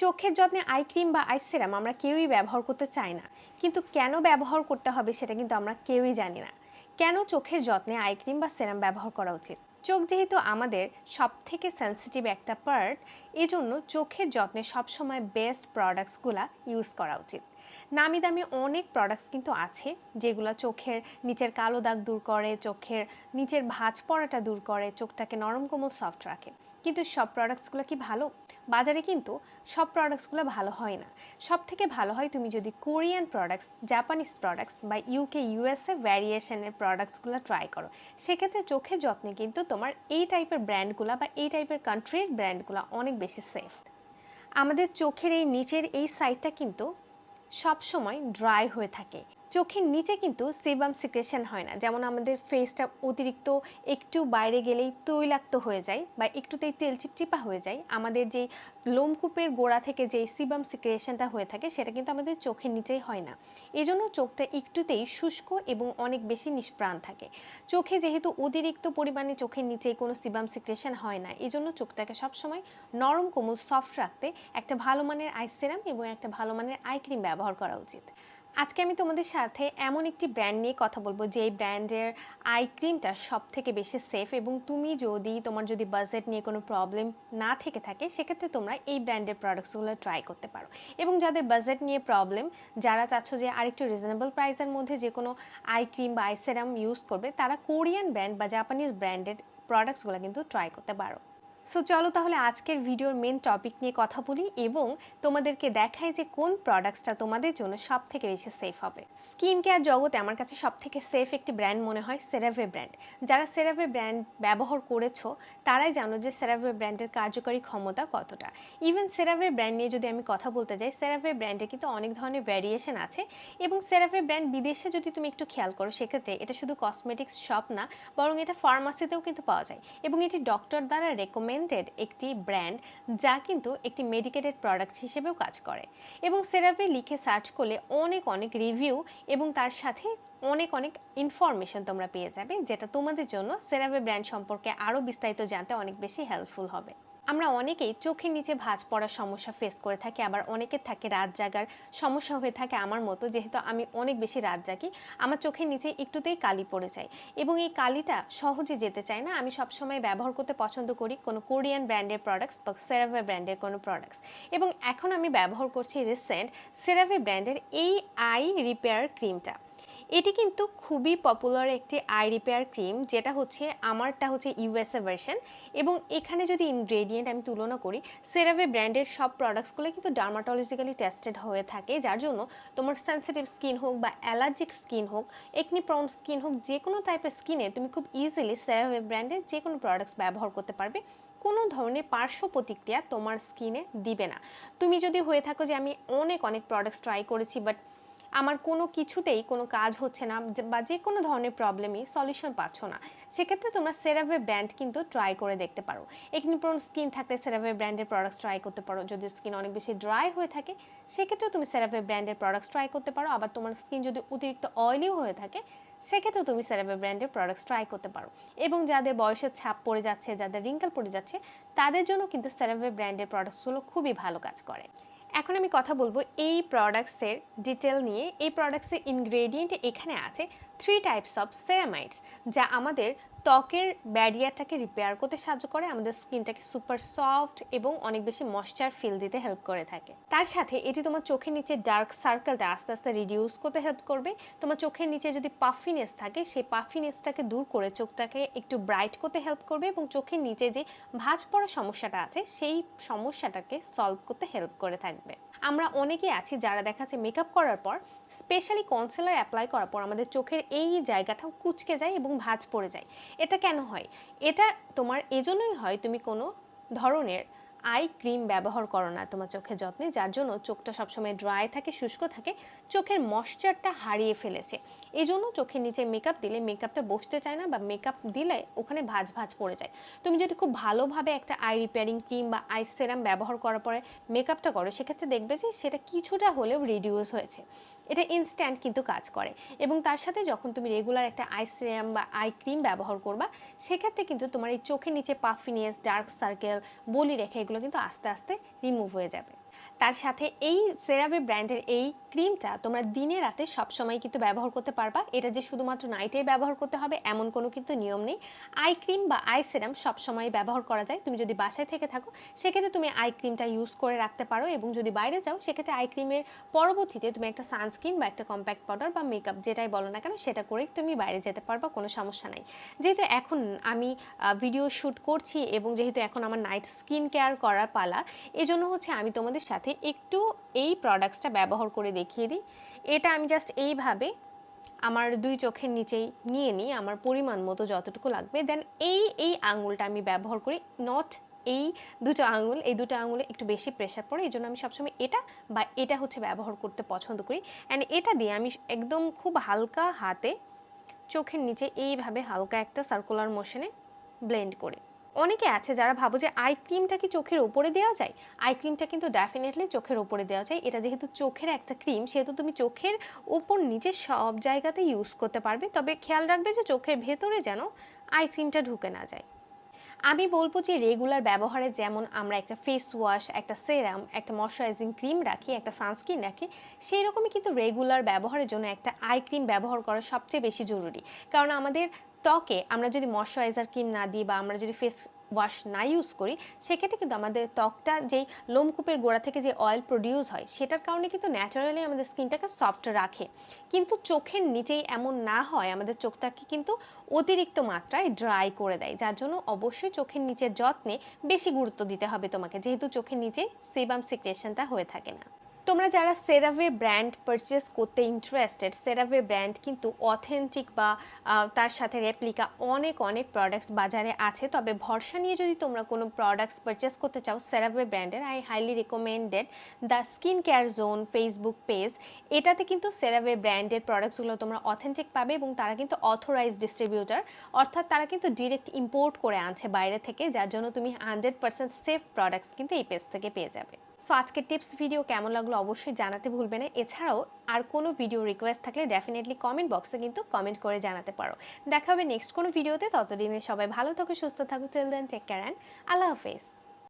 চোখের যত্নে eye cream বা আই সেরাম আমরা কেউই ব্যবহার করতে চাই না। কিন্তু কেন ব্যবহার করতে হবে সেটা কিন্তু আমরা কেউই জানি না। কেন চোখের যত্নে আই ক্রিম বা সেরাম ব্যবহার করা উচিত? চোখ যেহেতু আমাদের সব থেকে সেন্সিটিভ একটা পার্ট এজন্য চোখের যত্নে সবসময় বেস্ট প্রোডাক্টসগুলা ইউজ করা উচিত। নামি দামি অনেক প্রোডাক্টস কিন্তু আছে, যেগুলো চোখের নিচের কালো দাগ দূর করে, চোখের নিচের ভাঁজ পড়াটা দূর করে, চোখটাকে নরম কোমল সফট রাখে। কিন্তু সব প্রোডাক্টসগুলো কি ভালো? বাজারে কিন্তু সব প্রোডাক্টসগুলো ভালো হয় না। সব থেকে ভালো হয় তুমি যদি কোরিয়ান প্রোডাক্টস জাপানিজ প্রোডাক্টস বা ইউকে ইউএসএ ভ্যারিয়েশনের প্রোডাক্টসগুলো ট্রাই করো, সেক্ষেত্রে চোখের যত্নে কিন্তু তোমার এই টাইপের ব্র্যান্ডগুলো বা এই টাইপের কান্ট্রির ব্র্যান্ডগুলো অনেক বেশি সেফ আমাদের চোখের এই নিচের এই সাইডটা কিন্তু সব সময় ড্রাই হয়ে থাকে। চোখের নিচে কিন্তু সেবাম সিক্রেশন হয় না। যেমন আমাদের ফেসটা অতিরিক্ত একটু বাইরে গেলেই তৈলাক্ত হয়ে যায় বা একটুতেই তেল চিপচিপা হয়ে যায়। আমাদের যে লোমকূপের গোড়া থেকে যে সিবাম সিক্রেশনটা হয়ে থাকে, সেটা কিন্তু আমাদের চোখের নিচেই হয় না। এজন্য চোখটা একটুতেই শুষ্ক এবং অনেক বেশি নিষ্প্রাণ থাকে। চোখে যেহেতু অতিরিক্ত পরিমাণে চোখের নিচে কোনো সিবাম সিক্রেশন হয় না, এজন্য চোখটাকে সবসময় নরম কোমল সফট রাখতে একটা ভালো মানের আই সেরাম এবং একটা ভালো মানের আই ক্রিম ব্যবহার করা উচিত। আজকে আমি তোমাদের সাথে এমন একটি ব্র্যান্ড নিয়ে কথা বলব যে এই ব্র্যান্ডের আই ক্রিমটা সব থেকে বেশি সেফ এবং তুমি যদি তোমার যদি বাজেট নিয়ে কোনো প্রবলেম না থেকে থাকে, সেক্ষেত্রে তোমরা এই ব্র্যান্ডের প্রোডাক্টসগুলো ট্রাই করতে পারো। এবং যাদের বাজেট নিয়ে প্রবলেম যারা চাচ্ছ যে আরেকটু রিজনেবল প্রাইসের মধ্যে যে কোনো আই ক্রিম বা আই সেরাম ইউজ করবে, তারা কোরিয়ান ব্র্যান্ড বা জাপানিজ ব্র্যান্ডেড প্রোডাক্টসগুলো কিন্তু ট্রাই করতে পারো। সো চলো তাহলে আজকের ভিডিওর মেন টপিক নিয়ে কথা বলি এবং তোমাদেরকে দেখাই যে কোন প্রোডাক্টসটা তোমাদের জন্য সব থেকে বেশি সেফ হবে। স্কিন কেয়ার জগতে আমার কাছে সব থেকে সেফ একটি ব্র্যান্ড মনে হয় সেরাভে ব্র্যান্ড যারা সেরাভে ব্র্যান্ড ব্যবহার করেছ, তারাই জানো যে সেরাভে ব্র্যান্ডের কার্যকরী ক্ষমতা কতটা। ইভেন সেরাভে ব্র্যান্ড নিয়ে যদি আমি কথা বলতে যাই সেরাভে ব্র্যান্ডে কিন্তু অনেক ধরনের ভ্যারিয়েশন আছে এবং সেরাভে ব্র্যান্ড বিদেশে যদি তুমি একটু খেয়াল করো, সেক্ষেত্রে এটা শুধু কসমেটিক্স শপ না, বরং এটা ফার্মাসিতেও কিন্তু পাওয়া যায়। এবং এটি ডক্টর দ্বারা রেকমেন্ড রেকমেন্ডেড একটি ব্র্যান্ড যা কিন্তু একটি মেডিকেটেড প্রোডাক্ট হিসেবেও কাজ করে। এবং সেরাভে লিখে সার্চ করলে অনেক অনেক রিভিউ এবং তার সাথে অনেক অনেক ইনফরমেশন তোমরা পেয়ে যাবে, যেটা তোমাদের জন্য সেরাভে ব্র্যান্ড সম্পর্কে আরও বিস্তারিত জানতে অনেক বেশি হেল্পফুল হবে। আমরা অনেকেই চোখের নিচে ভাঁজ পড়ার সমস্যা ফেস করে থাকি, আবার অনেকের থাকে রাত জাগার সমস্যা হয়ে থাকে আমার মতো, যেহেতু আমি অনেক বেশি রাত জাগি, আমার চোখের নিচে একটুতেই কালি পড়ে যায়। এবং এই কালিটা সহজে যেতে চায় না, আমি সবসময় ব্যবহার করতে পছন্দ করি কোনো কোরিয়ান ব্র্যান্ডের প্রোডাক্টস বা সেরাভে ব্র্যান্ডের কোনো প্রোডাক্টস এবং এখন আমি ব্যবহার করছি রিসেন্ট সেরাভে ব্র্যান্ডের এই আই রিপেয়ার ক্রিমটা এটি কিন্তু খুবই পপুলার একটি আই রিপেয়ার ক্রিম যেটা হচ্ছে আমারটা হচ্ছে ইউএসএ ভার্সন এবং এখানে যদি ইনগ্রেডিয়েন্ট আমি তুলনা করি সেরাভে ব্র্যান্ডের সব প্রোডাক্টসগুলো কিন্তু ডার্মাটোলজিক্যালি টেস্টেড হয়ে থাকে, যার জন্য তোমার সেন্সিটিভ স্কিন হোক বা অ্যালার্জিক স্কিন হোক একনি প্রন স্কিন হোক, যে কোনো টাইপের স্কিনে তুমি খুব ইজিলি সেরাভে ব্র্যান্ডের যে কোনো প্রোডাক্টস ব্যবহার করতে পারবে। কোনো ধরনের পার্শ্ব প্রতিক্রিয়া তোমার স্কিনে দিবে না। তুমি যদি হয়ে থাকো যে আমি অনেক অনেক প্রোডাক্টস ট্রাই করেছি বাট আমার কোনো কিছুতেই কোনো কাজ হচ্ছে না বা যে কোনো ধরনের প্রবলেমই সলিউশন পাচ্ছ না। সেক্ষেত্রে তোমরা সেরাভে ব্র্যান্ড কিন্তু ট্রাই করে দেখতে পারো। একনিপ্রোন স্কিন থাকলে সেরাভে ব্র্যান্ডের প্রোডাক্টস ট্রাই করতে পারো। যদি স্কিন অনেক বেশি ড্রাই হয়ে থাকে, সেক্ষেত্রেও তুমি সেরাভে ব্র্যান্ডের প্রোডাক্টস ট্রাই করতে পারো। আবার তোমার স্কিন যদি অতিরিক্ত অয়েলিও হয়ে থাকে, সেক্ষেত্রেও তুমি সেরাভে ব্র্যান্ডের প্রোডাক্টস ট্রাই করতে পারো। এবং যাদের বয়সের ছাপ পড়ে যাচ্ছে, যাদের রিঙ্কেল পড়ে যাচ্ছে, তাদের জন্য কিন্তু সেরাভে ব্র্যান্ডের প্রোডাক্টসগুলো খুবই ভালো কাজ করে। এখন আমি কথা বলব এই প্রোডাক্টসের ডিটেল নিয়ে। এই প্রোডাক্টসের ইনগ্রেডিয়েন্ট এখানে আছে থ্রি টাইপস অফ সেরামাইডস যা আমাদের ত্বকের ব্যারিয়ারটাকে রিপেয়ার করতে সাহায্য করে, আমাদের স্কিনটাকে সুপার সফট এবং অনেক বেশি ময়শ্চার ফিল দিতে হেল্প করে থাকে। তার সাথে এটি তোমার চোখের নিচে ডার্ক সার্কেলটা আস্তে আস্তে রিডিউস করতে হেল্প করবে। তোমার চোখের নিচে যদি পাফিনেস থাকে, সেই পাফিনেসটাকে দূর করে চোখটাকে একটু ব্রাইট করতে হেল্প করবে এবং চোখের নিচে যে ভাঁজ পড়া সমস্যাটা আছে, সেই সমস্যাটাকে সলভ করতে হেল্প করে থাকবে। আমরা অনেকে আছি যারা দেখাচ্ছে মেকআপ করার পর স্পেশালি কনসিলার অ্যাপ্লাই করার পর আমাদের চোখের এই জায়গাটাও কুচকে যায় এবং ভাঁজ পড়ে যায়। এটা কেন হয়? এটা তোমার এজন্যই হয় তুমি কোনো ধরনের আই ক্রিম ব্যবহার করো না তোমার চোখের যত্নে, যার জন্য চোখটা সবসময় ড্রাই থাকে, শুষ্ক থাকে, চোখের ময়শ্চারটা হারিয়ে ফেলেছে। এই জন্য চোখের নিচে মেকআপ দিলে মেকআপটা বসতে চায় না বা মেকআপ দিলে ওখানে ভাঁজ ভাঁজ পড়ে যায়। তুমি যদি খুব ভালোভাবে একটা আই রিপেয়ারিং ক্রিম বা আই সেরাম ব্যবহার করার পরে মেকআপটা করো, সেক্ষেত্রে দেখবে যে সেটা কিছুটা হলেও রিডিউস হয়েছে। এটা ইনস্ট্যান্ট কিন্তু কাজ করে। এবং তার সাথে যখন তুমি রেগুলার একটা আই সেরাম বা আই ক্রিম ব্যবহার করবা, সেক্ষেত্রে কিন্তু তোমার এই চোখের নিচে পাফিনিয়াস ডার্ক সার্কেল বলি রেখা এগুলো কিন্তু আস্তে আস্তে রিমুভ হয়ে যাবে। তার সাথে এই সেরাবে ব্র্যান্ডের এই ক্রিমটা তোমরা দিনে রাতে সবসময় কিন্তু ব্যবহার করতে পারবা। এটা যে শুধুমাত্র নাইটেই ব্যবহার করতে হবে, এমন কোনো কিন্তু নিয়ম নেই। আই ক্রিম বা আই সেরাম সবসময় ব্যবহার করা যায়। তুমি যদি বাসায় থেকে থাকো, সেক্ষেত্রে তুমি আই ক্রিমটা ইউজ করে রাখতে পারো এবং যদি বাইরে যাও, সেক্ষেত্রে আই ক্রিমের পরবর্তীতে তুমি একটা সানস্ক্রিন বা একটা কম্প্যাক্ট পাউডার বা মেকআপ যেটাই বলো না কেন, সেটা করে তুমি বাইরে যেতে পারবা, কোনো সমস্যা নাই। যেহেতু এখন আমি ভিডিও শ্যুট করছি এবং যেহেতু এখন আমার নাইট স্কিন কেয়ার করার পালা, এজন্য হচ্ছে আমি তোমাদের সাথে একটু এই প্রোডাক্টসটা ব্যবহার করে দেখিয়ে দিই। এটা আমি জাস্ট এইভাবে আমার দুই চোখের নিচেই নিয়ে নিই, আমার পরিমাণ মতো যতটুকু লাগবে। দেন এই এই আঙুলটা আমি ব্যবহার করি নট এই দুটো আঙুল, এই দুটো আঙুলে একটু বেশি প্রেশার পড়ে, এই জন্য আমি সবসময় এটা বা এটা হচ্ছে ব্যবহার করতে পছন্দ করি। অ্যান্ড এটা দিয়ে আমি একদম খুব হালকা হাতে চোখের নিচে এইভাবে হালকা একটা সার্কুলার মোশনে ব্লেন্ড করি। অনেকে আছে যারা ভাবো যে আই ক্রিমটা কি চোখের উপরে দেওয়া যায়? আই ক্রিমটা কিন্তু ডেফিনেটলি চোখের উপরে দেওয়া যায়। এটা যেহেতু চোখের একটা ক্রিম সেহেতু তুমি চোখের উপর নিচে সব জায়গাতে ইউজ করতে পারবে। তবে খেয়াল রাখবে যে চোখের ভেতরে যেন আই ক্রিমটা ঢুকে না যায়। আমি বলব যে রেগুলার ব্যবহারে যেমন আমরা একটা ফেস ওয়াশ একটা সেরাম একটা ময়শ্চারাইজিং ক্রিম রাখি, একটা সানস্ক্রিন রাখি সেই রকমই কিন্তু রেগুলার ব্যবহারের জন্য একটা আই ক্রিম ব্যবহার করা সবচেয়ে বেশি জরুরি। কারণ আমাদের ত্বকে আমরা যদি ময়শ্চারাইজার ক্রিম না দিই বা আমরা যদি ফেস ওয়াশ না ইউজ করি, সেক্ষেত্রে কিন্তু আমাদের ত্বকটা যেই লোমকূপের গোড়া থেকে যে অয়েল প্রডিউস হয়, সেটার কারণে কিন্তু ন্যাচারালি আমাদের স্কিনটাকে সফট রাখে। কিন্তু চোখের নিচেই এমন না হয়, আমাদের চোখটাকে কিন্তু অতিরিক্ত মাত্রায় ড্রাই করে দেয়, যার জন্য অবশ্যই চোখের নিচের যত্নে বেশি গুরুত্ব দিতে হবে তোমাকে, যেহেতু চোখের নিচে সেবাম সিক্রেশনটা হয়ে থাকে না। তোমরা যারা সেরাভে ব্র্যান্ড পারচেস করতে ইন্টারেস্টেড সেরাভে ব্র্যান্ড কিন্তু অথেন্টিক বা তার সাথে রেপ্লিকা অনেক অনেক প্রোডাক্টস বাজারে আছে। তবে ভরসা নিয়ে যদি তোমরা কোনো প্রোডাক্টস পারচেস করতে চাও সেরাভে ব্র্যান্ডের I highly recommended the skin care zone Facebook page এটাতে কিন্তু সেরাভে ব্র্যান্ডের প্রোডাক্টসগুলো তোমরা অথেন্টিক পাবে এবং তারা কিন্তু অথরাইজ ডিস্ট্রিবিউটার অর্থাৎ তারা কিন্তু ডিরেক্ট ইম্পোর্ট করে আনছে বাইরে থেকে, যার জন্য তুমি হান্ড্রেড পার্সেন্ট সেফ প্রোডাক্টস কিন্তু এই পেজ থেকে পেয়ে যাবে। সো আজকের টিপস ভিডিও কেমন লাগল অবশ্যই জানাতে ভুলবে না। এছাড়াও আর কোনো ভিডিও রিকোয়েস্ট থাকলে ডেফিনেটলি কমেন্ট বক্সে কিন্তু কমেন্ট করে জানাতে পারো। দেখা হবে নেক্সট কোনো ভিডিওতে ততদিনে সবাই ভালো থাকো, সুস্থ থাকো। Chill then take care and আল্লাহ হাফেজ।